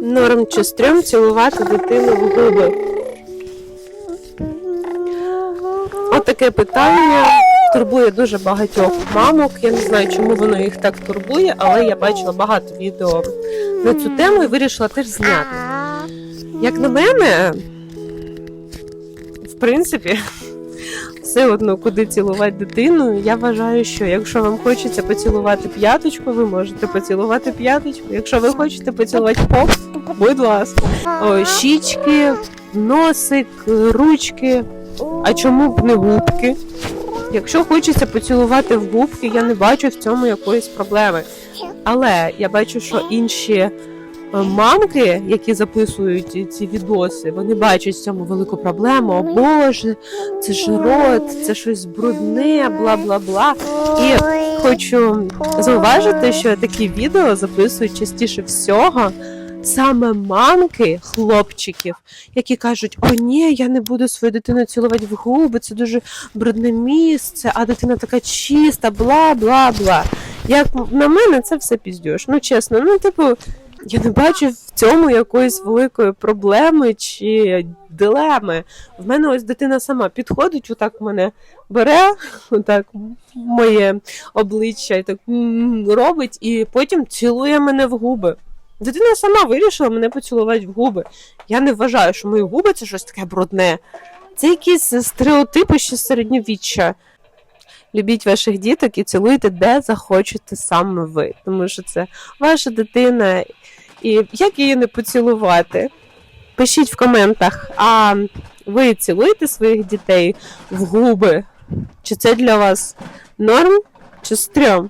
Норм чи стрьом цілувати дитину в губи? Отаке питання турбує дуже багатьох мамок. Я не знаю, чому воно їх так турбує, але я бачила багато відео на цю тему і вирішила теж зняти. Як на мене, в принципі, все одно, куди цілувати дитину. Я вважаю, що якщо вам хочеться поцілувати п'яточку, ви можете поцілувати п'яточку. Якщо ви хочете поцілувати поп, будь ласка. О, щічки, носик, ручки. А чому б не губки? Якщо хочеться поцілувати в губки, я не бачу в цьому якоїсь проблеми. Але я бачу, що інші мамки, які записують ці відоси, вони бачать в цьому велику проблему. О Боже, це ж рот, це щось брудне, бла бла бла. І хочу зауважити, що такі відео записують частіше всього. Саме мамки хлопчиків, які кажуть: О, ні, я не буду свою дитину цілувати в губи, це дуже брудне місце, а дитина така чиста, бла бла бла. Як на мене, це все піздєш. Ну чесно, ну типу, я не бачу в цьому якоїсь великої проблеми чи дилеми. В мене ось дитина сама підходить, отак мене бере, отак моє обличчя і так робить, і потім цілує мене в губи. Дитина сама вирішила мене поцілувати в губи. Я не вважаю, що мої губи це щось таке брудне. Це якісь стереотипи ще середньовіччя. Любіть ваших діток і цілуйте, де захочете саме ви, тому що це ваша дитина, і як її не поцілувати? Пишіть в коментах, а ви цілуєте своїх дітей в губи? Чи це для вас норм чи стрьом?